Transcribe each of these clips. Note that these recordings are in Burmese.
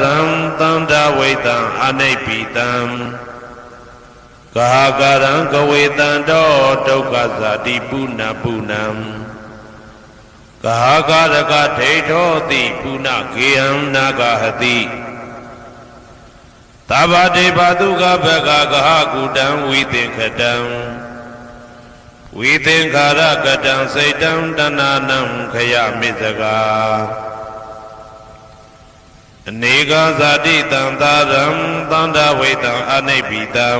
ရံသန္တဝိတံအနိဗ္ဗိတံကဟာကရံကဝေတံတောဒုက္ခဇာတိပုဏ္ဏပုဏ္ဏံကဟာကာရကဒိဋ္ဌောတိပုဏ္ဏဂေယံနာဂဟတိသဗ္ဗတေဘတုကဘကကဟကုတံဝိသင်္ခတံဝိသင်္ခာရကတံစိတ်တံတဏနံခယမိစကာ အနေကဇာတိတံသာရံသန္တဝိတံအနိဗ္ဗိတံ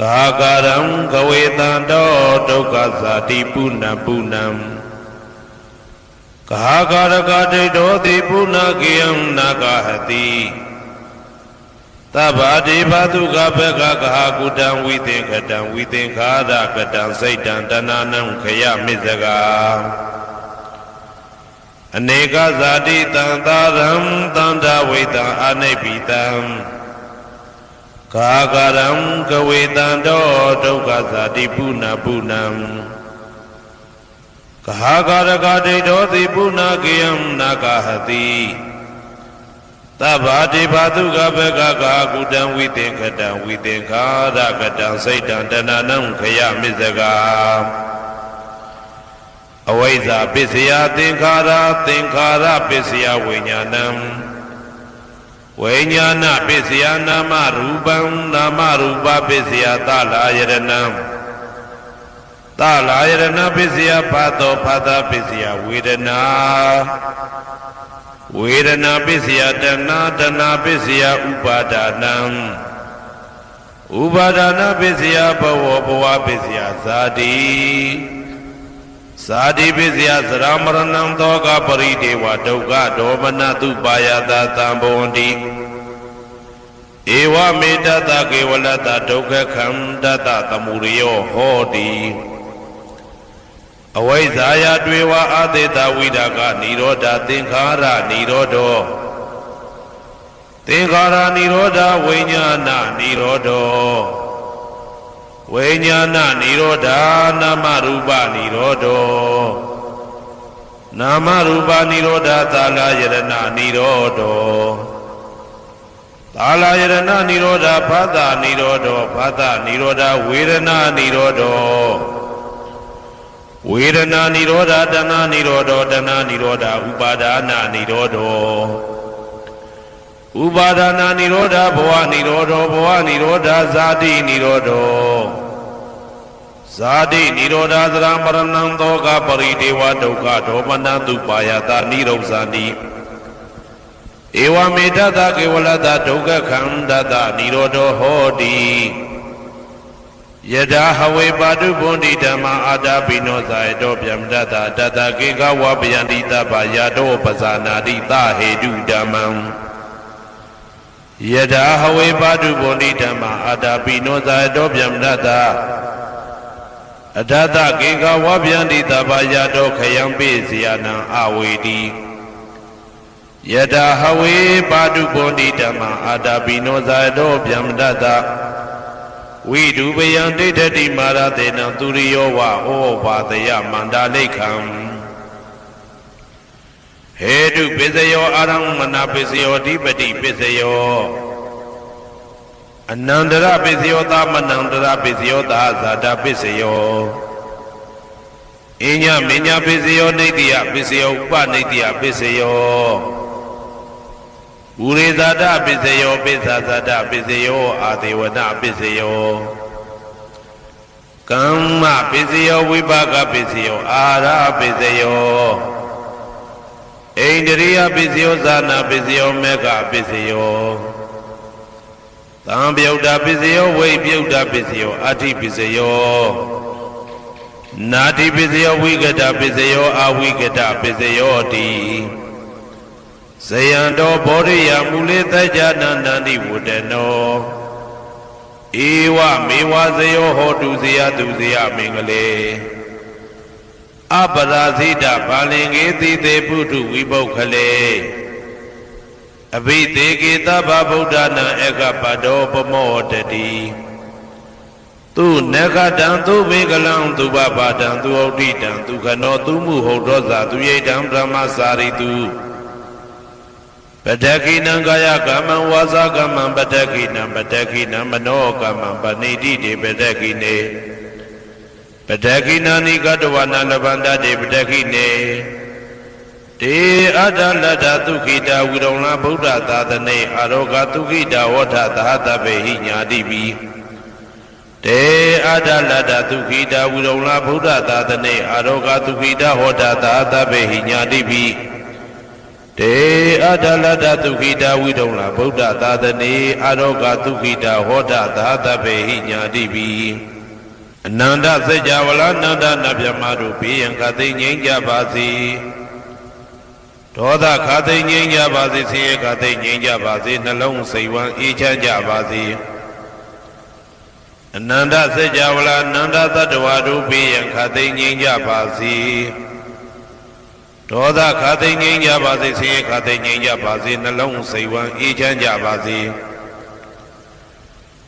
ကာကရံကဝေတံတောဒုက္ခဇာတိပုဏ္ဏပုဏ္ဏံကာကာရကဒိဋ္ဌောတိပုဏ္ဏကေယံနာဂဟတိသဗ္ဗတိဘသုကဘကကဟာကုတံဝိသင်္ခတံဝိသင်္ခာရကတံစိတ်တံတဏနံခယမိစကာ အနေကဇာတိတံသာရံသန္တာဝိတံအနိဗ္ဗိတံကာကရံကဝေတံတောဒုက္ခဇာတိပုဏ္ဏပုဏ္ဏံကဟာကာရကဒိဋ္ဌောတိပုဏ္ဏကေယံနာဂဟတိသဗ္ဗတိဘာတုကဘကကာကုတံဝိသင်္ခတံဝိသင်္ခာရကတံစိတ်တံတဏနံခယမိစကာ အဝိဇ္ဇာပစ္စယသင်္ခါရသင်္ခါရပစ္စယဝိညာဏံဝိညာဏပစ္စယနာမရူပံနာမရူပပစ္စယသလာယရဏံသလာယရဏပစ္စယဖတ်သောဖတ်တာပစ္စယဝေဒနာဝေဒနာပစ္စယတဏတဏပစ္စယဥပါဒနာဥပါဒနာပစ္စယဘဝဘဝပစ္စယဇာတိ ဇာတိပစ္စယသရမရဏံသောကပရိဒေဝဒုက္ခဒေါမနတုပါယတာသံဘဝန္တိဧဝမေတ္တကေဝလတ္တဒုက္ခခန္တတသမုရိယောဟောတိအဝိဇ္ဇာယတွေဝအာသေတဝိဒါကនិရောဓသင်္ခါရនិရောဓောသင်္ခါရនិရောဓဝိညာဏនិရောဓော ဝိညာဏនិရောဓနာမရူပនិရောဓောနာမရူပនិရောဓသာလယရဏនិရောဓောသာလယရဏនិရောဓဖသនិရောဓောဖသនិရောဓဝေဒနာនិရောဓောဝေဒနာនិရောဓတဏនិရောဓတဏនិရောဓဥပါဒာနာនិရောဓ ဥပါဒနာនិရောဓဘဝនិရောဓဘဝនិရောဓဇာတိនិရောဓဇာတိនិရောဓသရမရဏံသောကပရိဒေဝဒုက္ခဒေါမနတုပါယတာនិရောဇာတိဧဝမေတ္တကေဝလတဒုက္ခခန္တတនិရောဓဟောတိယထာဟဝေပါတုဗုန်တိဓမ္မာအာတာပိနောဇာယတောဗျမတတတတကေကဝပယန္တိတပယာတောပဇာနာတိသဟေတုဓမ္မံ ယထာဟဝေပါတုဗုန်တိဓမ္မာအာတာပိနောဇာယတောဗျမတတအတတကေကဝပယန္တိတပယာတောခယံပိစီယနံအဝေတိယထာဟဝေပါတုဗုန်တိဓမ္မာအာတာပိနောဇာယတောဗျမတတဝိဒုပယံဒိဋ္ဌတိမာရတေနံသူရိယောဝဩဘာတယမန္တာလိခံ ဟေတုပစ္စယောအာရမမနာပစ္စယောဓိပတိပစ္စယောအနန္တရပစ္စယောသမနန္တရပစ္စယောသာဇာတာပစ္စယောအညမညာပစ္စယောနေတိယပစ္စယောဥပနေတိယပစ္စယောဘူရိဇာတပစ္စယောပိစ္ဆာဇာတပစ္စယောအာသေဝနပစ္စယောကမ္မပစ္စယောဝိပါကပစ္စယောအာရပစ္စယော ဣန္ဒြိယပစ္စယောဇာနာပစ္စယောမေဃပစ္စယောသံပြုတ်တာပစ္စယောဝိပြုတ်တာပစ္စယောအဋ္ဌိပစ္စယောနာတိပစ္စယောဝိကတပစ္စယောအဝိကတပစ္စယောတိဇယံတော်ဘောရိယမူလေတကြနန္တန္တိဝတ္တနောဧဝမေဝဇယောဟောတုဇယတုဇယမင်္ဂလေ အပရာဇိတဘာလင်ကေတိတေပုထုဝိပုခလေအဘိသေကေတဗ္ဗဗုဒ္ဓနာဧကပတောပမောတတိသူနဂတံသူဘေကလံသူဘဘာတံသူဩဋ္ဌိတံသူခနောသူမှုဟုတ်သောဇာသူယိတံဗြဟ္မစာရိတုပတခိနံကာယကမ္မံဝါစာကမ္မံပတခိနံပတခိနံမနောကမ္မံပဏိတိတေပတခိနေ ပတခိနာနိကတဝနာလဗန္တတေပတခိနေတေအတ္တလတ္တသုခိတာဝိရုံလာဗုဒ္ဓသာသနေအာရောဂသုခိတာဝဋ္ဌသဟတပေဟိညာတိပိတေအတ္တလတ္တသုခိတာဝိရုံလာဗုဒ္ဓသာသနေအာရောဂသုခိတာဟောတာသဟတပေဟိညာတိပိတေအတ္တလတ္တသုခိတာဝိရုံလာဗုဒ္ဓသာသနေအာရောဂသုခိတာဟောတာသဟတပေဟိညာတိပိ အနန္တစัจ java လာနန္ဒနာမြမတို့ဘေးရန်ခသိငြိမ်းကြပါစေဒေါသခသိငြိမ်းကြပါစေဆင်းရဲခသိငြိမ်းကြပါစေနှလုံးစိတ်ဝမ်းအေးချမ်းကြပါစေအနန္တစัจ java လာနန္ဒတတ္တဝါတို့ဘေးရန်ခသိငြိမ်းကြပါစေဒေါသခသိငြိမ်းကြပါစေဆင်းရဲခသိငြိမ်းကြပါစေနှလုံးစိတ်ဝမ်းအေးချမ်းကြပါစေ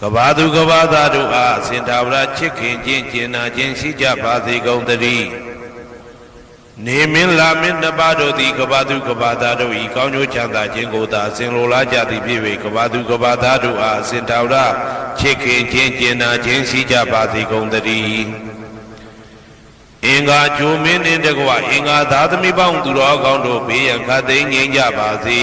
ကဘာသူကဘာသားတို့အားအစဉ်သာဝရချစ်ခင်ခြင်းကျင်နာခြင်းရှိကြပါစေကုန်သတည်းနေမင်းလာမင်းနှစ်ပါးတို့သည်ကဘာသူကဘာသားတို့ဤကောင်းကျိုးချမ်းသာခြင်းကိုသာအစဉ်လိုလားကြသည်ဖြစ်၍ကဘာသူကဘာသားတို့အားအစဉ်သာဝရချစ်ခင်ခြင်းကျင်နာခြင်းရှိကြပါစေကုန်သတည်းအင်္ဂါဂျိုမင်းနှင့်တကွအင်္ဂါသာသမီပေါင်းသူတော်ကောင်းတို့ဘေးရန်ခတ်သိမ်းငြိမ်းကြပါစေ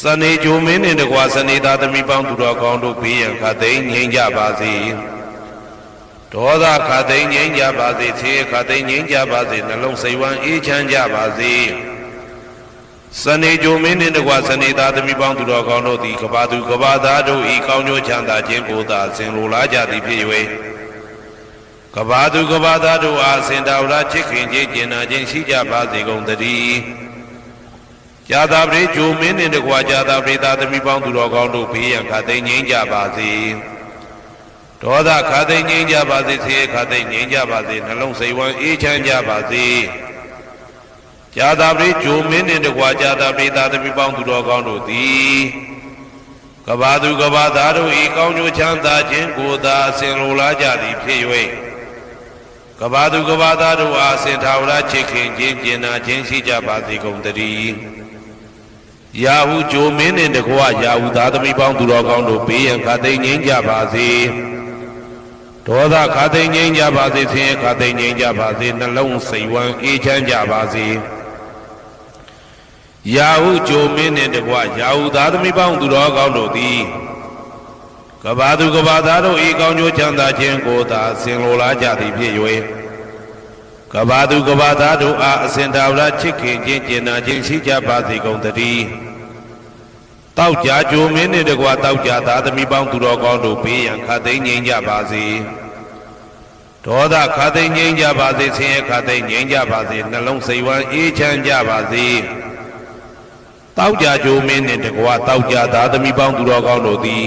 စနေဂျိုမင်းနှင့်တကွာစနေသားသမီးပေါင်းသူတော်ကောင်းတို့ဘေးရန်ခတ်သိမ်းငြိမ်းကြပါစေဒေါသခတ်သိမ်းငြိမ်းကြပါစေခြေခတ်သိမ်းငြိမ်းကြပါစေနှလုံးစိတ်ဝမ်းအေးချမ်းကြပါစေစနေဂျိုမင်းနှင့်တကွာစနေသားသမီးပေါင်းသူတော်ကောင်းတို့သည်ကဘာသူကဘာသားတို့ဤကောင်းကျိုးချမ်းသာခြင်းကိုသာဆင်လိုလားကြသည်ဖြစ်၍ကဘာသူကဘာသားတို့အားစင်တော်ရာချစ်ခင်ခြင်းကျင်နာခြင်းရှိကြပါစေကုန်သတည်း ကြာသာပရိဂျိုမင်းနှင့်တကွာကြာသာပရိသာသမီပေါင်းသူတော်ကောင်းတို့ဘေးရန်ခတ်သိမ်းငြိမ်းကြပါစေဒေါသခတ်သိမ်းငြိမ်းကြပါစေဆေးခတ်သိမ်းငြိမ်းကြပါစေနှလုံးစိတ်ဝမ်းအေးချမ်းကြပါစေကြာသာပရိဂျိုမင်းနှင့်တကွာကြာသာပရိသာသမီပေါင်းသူတော်ကောင်းတို့သည်ကဘာသူကဘာသားတို့ဤကောင်းကျိုးချမ်းသာခြင်းကိုသာအစဉ်လိုလားကြသည်ဖြစ်၍ကဘာသူကဘာသားတို့အားစင်ထာဝရချစ်ခင်ခြင်းကျင်နာခြင်းရှိကြပါစေကုန်တည်း ရာဟုဂျိုမင်းနှင့်တကွရာဟုသားသမီးပေါင်းသူတော်ကောင်းတို့ဘေးရန်ခသိမ့်ငြိမ်းကြပါစေဒေါသခသိမ့်ငြိမ်းကြပါစေဆင်းရဲခသိမ့်ငြိမ်းကြပါစေနှလုံးစိတ်ဝမ်းအေးချမ်းကြပါစေရာဟုဂျိုမင်းနှင့်တကွရာဟုသားသမီးပေါင်းသူတော်ကောင်းတို့သည်ကဘာသူကဘာသားတို့ဤကောင်းကျိုးချမ်းသာခြင်းကိုသာဆင်လိုလားကြသည်ဖြစ်၍ ကဘာသူကဘာသားတို့အားအစဉ်တာဝရချစ်ခင်ခြင်းကျင်နာခြင်းရှိကြပါစေကုန်သတည်းတောက်ကြကြိုမင်းနှင့်တကွာတောက်ကြသားသမီးပေါင်းသူတော်ကောင်းတို့ဘေးရန်ခတ်သိမ်းငြိမ်းကြပါစေဒေါသခါသိငြိမ်းကြပါစေဆင်းရဲခါသိငြိမ်းကြပါစေနှလုံးစိတ်ဝမ်းအေးချမ်းကြပါစေတောက်ကြကြိုးမင်းနှင့်တကွာတောက်ကြသားသမီးပေါင်းသူတော်ကောင်းတို့သည်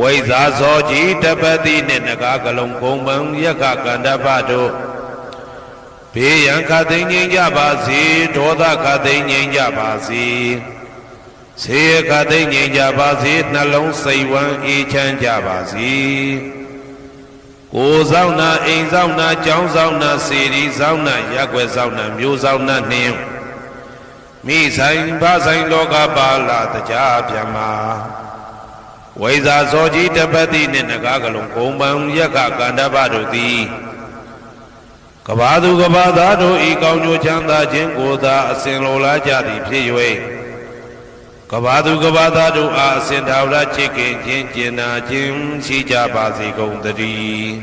ဝိဇာဇောကြီးတပတိနှင့်နဂါကလုံးကုံပံယက္ခကန္တပတို့ဘေးရန်ခသိငြိမ်းကြပါစေဒေါသခသိငြိမ်းကြပါစေဆေရခသိငြိမ်းကြပါစေနှလုံးစိတ်ဝမ်းအေးချမ်းကြပါစေကိုယ်ဆောင်နာအိမ်ဆောင်နာကျောင်းဆောင်နာစေရီဆောင်နာရက်ွယ်ဆောင်နာမျိုးဆောင်နာနှင်းမိဆိုင်ဘာဆိုင်လောကပါလာတကြဗျမ္မာ ဝိဇာဇောကြီးတပတိနှင့်နဂါကလုံးဂုံပံယက္ခကန္တပတို့သည်ကဘာသူကဘာသားတို့ဤကောင်းကျိုးချမ်းသာခြင်းကိုသာအစဉ်လိုလားကြသည်ဖြစ်၍ကဘာသူကဘာသားတို့အားအစဉ်သာဝရချစ်ခင်ခြင်းကျင်နာခြင်းရှိကြပါစေကုန်သတည်း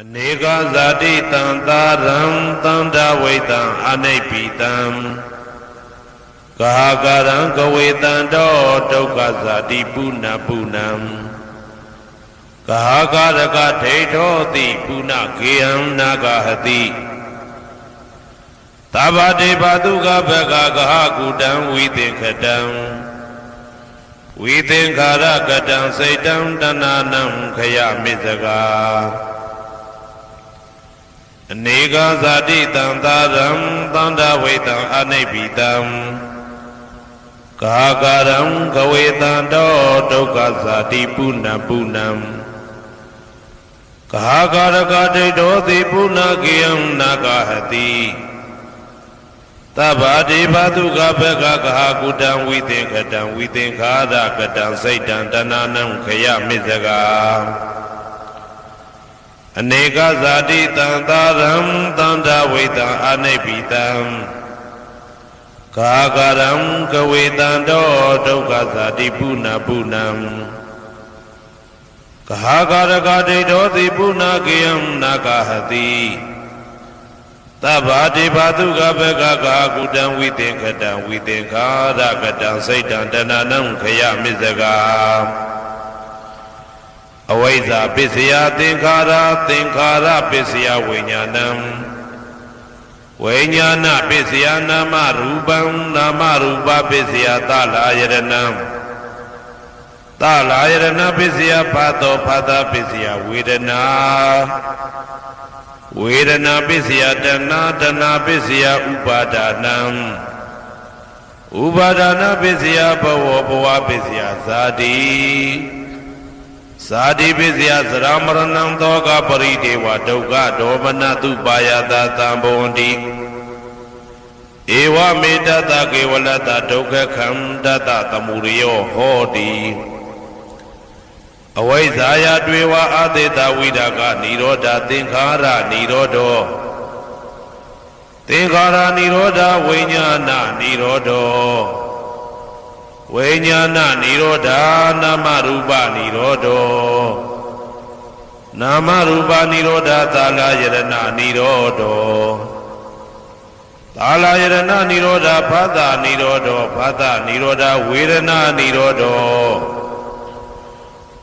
အနေကဇာတိတံသာရံတန္တဝိတံအနိဗ္ဗိတံ ကာကရံကဝေတံတောဒုက္ခဇာတိပုဏ္ဏပုဏ္ဏံကာကရကဒိဋ္ဌောတိပုဏ္ဏကေယံနာဂဟတိသဗ္ဗတေဘာတုကဘကကဟကုတံဝိသင်္ခတံဝိသင်္ခာရကတံစိတ်တံတဏနံခယမိစကာအနေကဇာတိတံသာရံသန္တာဝိတံအနိဗ္ဗိတံ ကာကရံကဝေတံတောဒုက္ခဇာတိပုဏ္ဏပုဏ္ဏံကာကရကဒိဋ္ဌောတိပုဏ္ဏကေယံနာဂဟတိသဗ္ဗတိဘာတုကဘကကဟာကုတံဝိသင်္ခတံဝိသင်္ခာရကတံစိတ်တံတဏနံခယမိစကာအနေကဇာတိတံသာရံတန္တဝိတံအနိဗ္ဗိတံ ကာကရံကဝေတံတောဒုက္ခဇာတိပုဏ္ဏပုဏ္ဏံကာကရကဒိဋ္ဌောတိပုဏ္ဏကေယံနာဂဟတိသဗ္ဗတိဘာတုကဘကကာကုတံဝိသင်္ခတံဝိသင်္ခာရကတံစိတ်တံတဏနံခယမိစကာအဝိဇ္ဇာပစ္စယသင်္ခါရသင်္ခါရပစ္စယဝိညာဏံ ဝိညာဏပစ္စယနာမရူပံနာမရူပပစ္စယသလာယရဏံသလာယရဏပစ္စယဖတ်တော်ဖတ်တာပစ္စယဝေဒနာဝေဒနာပစ္စယတဏတဏပစ္စယဥပါဒနာဥပါဒနာပစ္စယဘဝဘဝပစ္စယဇာတိ ဇာတိပစ္စယသရမရဏံသောကပရိဒေဝဒုက္ခဒေါမနတုပါယတာတံဘဝန္တိဧဝမေတ္တကေဝလတဒုက္ခခန္တတသမုရိယောဟောတိအဝိဇ္ဇာယတွေဝအာသေတဝိဒါကនិရောဓသင်္ခါရនិရောဓောသင်္ခါရនិရောဓဝိညာဏនិရောဓော ဝိညာဏនិရောဓနာမရူပនិရောဓောနာမရူပនិရောဓသာလယရဏនិရောဓောသာလယရဏនិရောဓဖသនិရောဓောဖသនិရောဓဝေဒနာនិရောဓော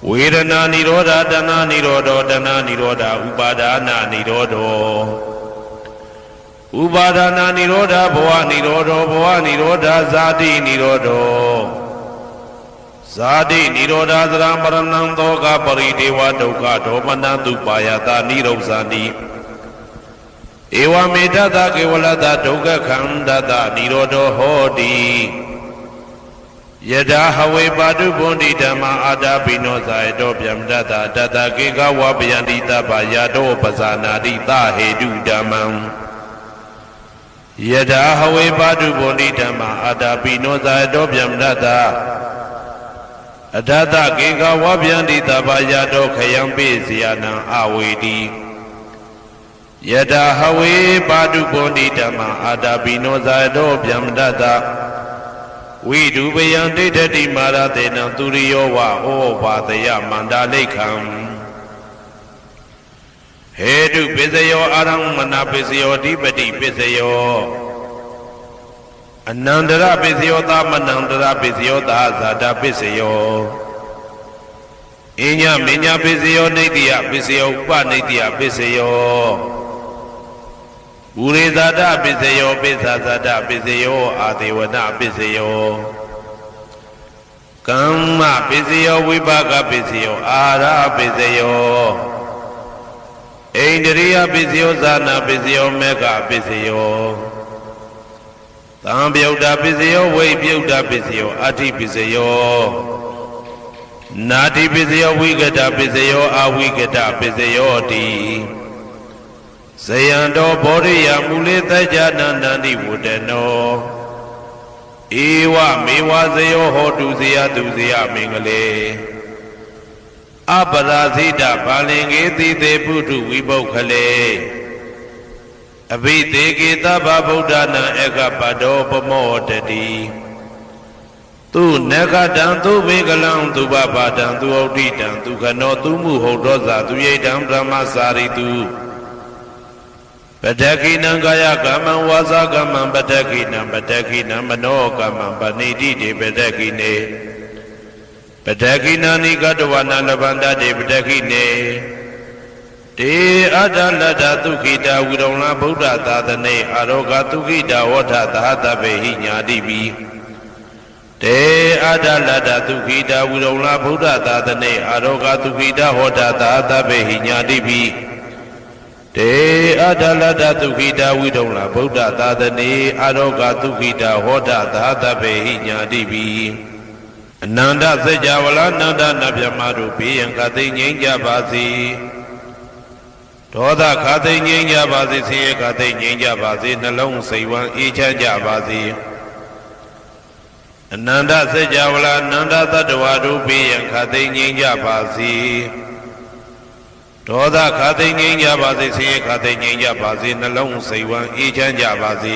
ဝေဒနာនិရောဓတဏនិရောဓတဏនិရောဓဥပါဒနာនិရောဓ ဥပါဒနာនិရောဓဘဝនិရောဓဘဝនិရောဓဇာတိនិရောဓဇာတိនិရောဓသရမရဏံသောကပရိဒေဝဒုက္ခဒေါမနတုပါယတာនិရောဇာတိဧဝမေတ္တကေဝလတဒုက္ခခန္တတនិရောဓဟောတိယထာဟဝေပါတုဗုန်တိဓမ္မာအာတာပိနောဇာယတောဗျမတတတတကေကဝပယန္တိတပယာတောပဇာနာတိသဟေတုဓမ္မံ ယထာဟဝေပါတုဗုန်တိဓမ္မာအာတာပိနောဇာယတောဗျမတတအတတကေကဝဗျန္တိတပယာတောခယံပိစီယနံအဝေတိယတာဟဝေပါတုဘောဓိဓမ္မအာတာပိနောဇာတောဗျမ္မတတဝိဒုပယံဒိဋ္ဌတိမာရတေနံသူရိယောဝဩဘာတယမန္တာလိခံ ဟေတုပိစယောအာရမဏပိစယောဓိပတိပိစယောအနန္တရပိစယောသမနန္တရပိစယောသာဇာတာပိစယောအညမညာပိစယောနေတိယပိစယောဥပနေတိယပိစယောဘူရိဇာတပိစယောပိသဇာတပိစယောအာဒေဝနာပိစယောကမ္မပိစယောဝိပါကပိစယောအာရပိစယော ဣန္ဒရိယပိစယောဇာနာပိစယောမေဃပိစယောသံပြုတ်တာပိစယောဝိပြုတ်တာပိစယောအဋ္ဌိပိစယောနာတိပိစယောဝိကတပိစယောအဝိကတပိစယောတိဇယံတော်ဘောရိယမူလေသကြနန္တန္တိဝတ္တနောဧဝမေဝဇယောဟောတုဇယတုဇယမင်္ဂလေ အပရာဇိတဘာလင်္ကေတိတေပုထုဝိပုခလေအဘိသေကေသဗ္ဗဗုဒ္ဓနာအကပတောပမောတတိသူနဂတံသူဝေကလံသူဘဘာတံသူဩဋ္ဌိတံသူခနောသူမှုဟုတ်တော်သာသူရိတံဗြဟ္မစာရိတုပတခိနံကာယကမ္မံဝါစာကမ္မံပတခိနံပတခိနံမနောကမ္မံပဏိတိတေပတခိနေ ပတခိနာနိကတဝနာလဗန္တတေပတခိနေတေအတ္တလတ္တသုခိတာဝိရုံလာဗုဒ္ဓသာသနေအာရောဂသုခိတာဝဋ္ဌသာသဗ္ဗေဟိညာတိပိတေအတ္တလတ္တသုခိတာဝိရုံလာဗုဒ္ဓသာသနေအာရောဂသုခိတာဟောတာသာသဗ္ဗေဟိညာတိပိတေအတ္တလတ္တသုခိတာဝိရုံလာဗုဒ္ဓသာသနေအာရောဂသုခိတာဟောတာသာသဗ္ဗေဟိညာတိပိ အနန္တစัจ java လာနန္ဒနဗျမတို့ဘေးရန်ကသိငြိမ်းကြပါစေဒေါသခါသိငြိမ်းကြပါစေဆင်းရဲခါသိငြိမ်းကြပါစေနှလုံးစိတ်ဝမ်းအေးချမ်းကြပါစေအနန္တစัจ java လာနန္ဒတတ္တဝါတို့ဘေးရန်ခါသိငြိမ်းကြပါစေဒေါသခါသိငြိမ်းကြပါစေဆင်းရဲခါသိငြိမ်းကြပါစေနှလုံးစိတ်ဝမ်းအေးချမ်းကြပါစေ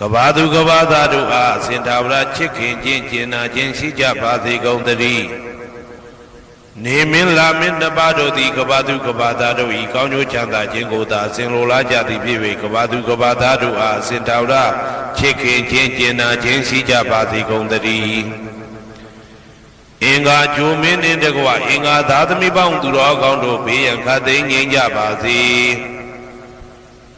ကဘာသူကဘာသားတို့အားအစဉ်သာဝရချစ်ခင်ခြင်းကျင်နာခြင်းရှိကြပါစေကုန်သတည်းနေမင်းလာမင်းတပါတို့သည်ကဘာသူကဘာသားတို့ဤကောင်းကျိုးချမ်းသာခြင်းကိုသာအစဉ်လိုလားကြသည်ဖြစ်၍ကဘာသူကဘာသားတို့အားအစဉ်သာဝရချစ်ခင်ခြင်းကျင်နာခြင်းရှိကြပါစေကုန်သတည်းအင်္ဂါဂျိုမင်းနှင့်တကွအင်္ဂါသာသမီပေါင်းသူတော်ကောင်းတို့ဘေးရန်ခတ်သိမ်းငြိမ်းကြပါစေ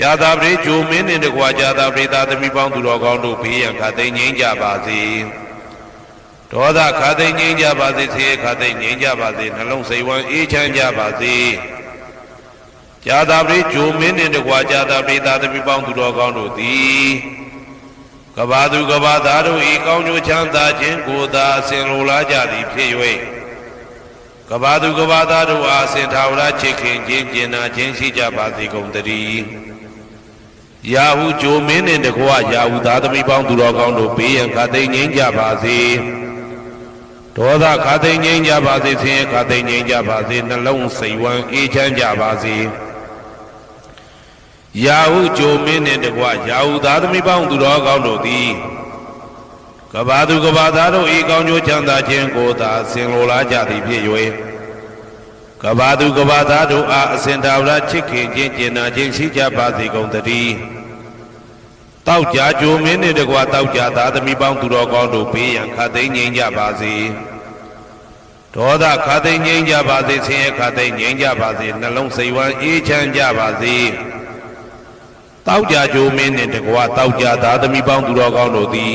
ကြာသာပရိဂျိုမင်းနှင့်တကွကြာသာပရိသာသမီးပေါင်းသူတော်ကောင်းတို့ဘေးရန်ခါသိမ်းငြိမ်းကြပါစေဒေါသခါသိမ်းငြိမ်းကြပါစေဆင်းရဲခါသိမ်းငြိမ်းကြပါစေနှလုံးစိတ်ဝမ်းအေးချမ်းကြပါစေကြာသာပရိဂျိုမင်းနှင့်တကွကြာသာပရိသာသမီးပေါင်းသူတော်ကောင်းတို့သည်ကဘာသူကဘာသားတို့ဤကောင်းကျိုးချမ်းသာခြင်းကိုသာအစဉ်လိုလားကြသည်ဖြစ်၍ကဘာသူကဘာသားတို့အားအစဉ်ထာဝရချစ်ခင်ခြင်းကျင်နာခြင်းရှိကြပါစေကုန်သတည်း ရာဟုဂျိုမင်းနှင့်တကွရာဟုသားသမီးပေါင်းသူတော်ကောင်းတို့ဘေးရန်ခါသိမ်းငြိမ်းကြပါစေဒေါသခါသိမ်းငြိမ်းကြပါစေဆင်းရဲခါသိမ်းငြိမ်းကြပါစေနှလုံးစိတ်ဝမ်းအေးချမ်းကြပါစေရာဟုဂျိုမင်းနှင့်တကွရာဟုသားသမီးပေါင်းသူတော်ကောင်းတို့သည်ကဘာသူကဘာသားတို့ဤကောင်းကျိုးချမ်းသာခြင်းကိုသာဆင်လိုလားကြသည်ဖြစ်၍ ကဘာသူကဘာသားတို့အားအစဉ်တော်ရာချစ်ခင်ခြင်းကျင်နာခြင်းရှိကြပါစေကုန်သတည်းတောက်ကြကြိုမင်းနှင့်တကွတောက်ကြသားသမီးပေါင်းသူတော်ကောင်းတို့ဘေးရန်ခတ်သိမ်းငြိမ်းကြပါစေဒေါသခတ်သိမ်းငြိမ်းကြပါစေဆင်းရဲခတ်သိမ်းငြိမ်းကြပါစေနှလုံးစိတ်ဝမ်းအေးချမ်းကြပါစေတောက်ကြကြိုမင်းနှင့်တကွတောက်ကြသားသမီးပေါင်းသူတော်ကောင်းတို့သည်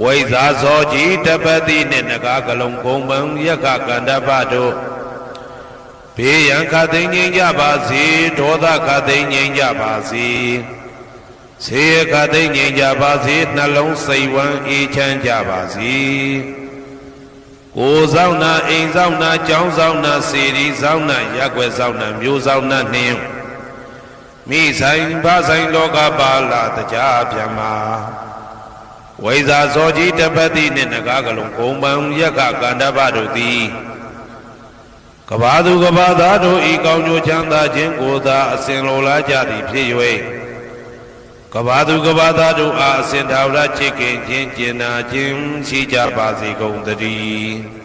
ဝိဇာဇောကြီးတပတိနှင့်နဂါကလုံးကုံပံယက္ခကန္တပတို့ဘေးရန်ခသိမ့်ငြိမ်းကြပါစေဒေါသခသိမ့်ငြိမ်းကြပါစေဆေးခသိမ့်ငြိမ်းကြပါစေနှလုံးစိတ်ဝမ်းအေးချမ်းကြပါစေကိုယ်ဆောင်နာအိမ်ဆောင်နာကျောင်းဆောင်နာစေရီဆောင်နာရက်ွယ်ဆောင်နာမျိုးဆောင်နာနှင်းမိဆိုင်ဗဆိုင်လောကပါလာတကြဗျမ ဝိဇာဇောကြီးတပတိနှင့်နဂါကလုံးဂုံပံယက္ခကန္တပတို့သည်ကဘာသူကဘာသားတို့ဤကောင်းကျိုးချမ်းသာခြင်းကိုသာအစဉ်လိုလားကြသည်ဖြစ်၍ကဘာသူကဘာသားတို့အားအစဉ်ထာဝရချစ်ခင်ခြင်းကျင်နာခြင်းရှိကြပါစေကုန်သတည်း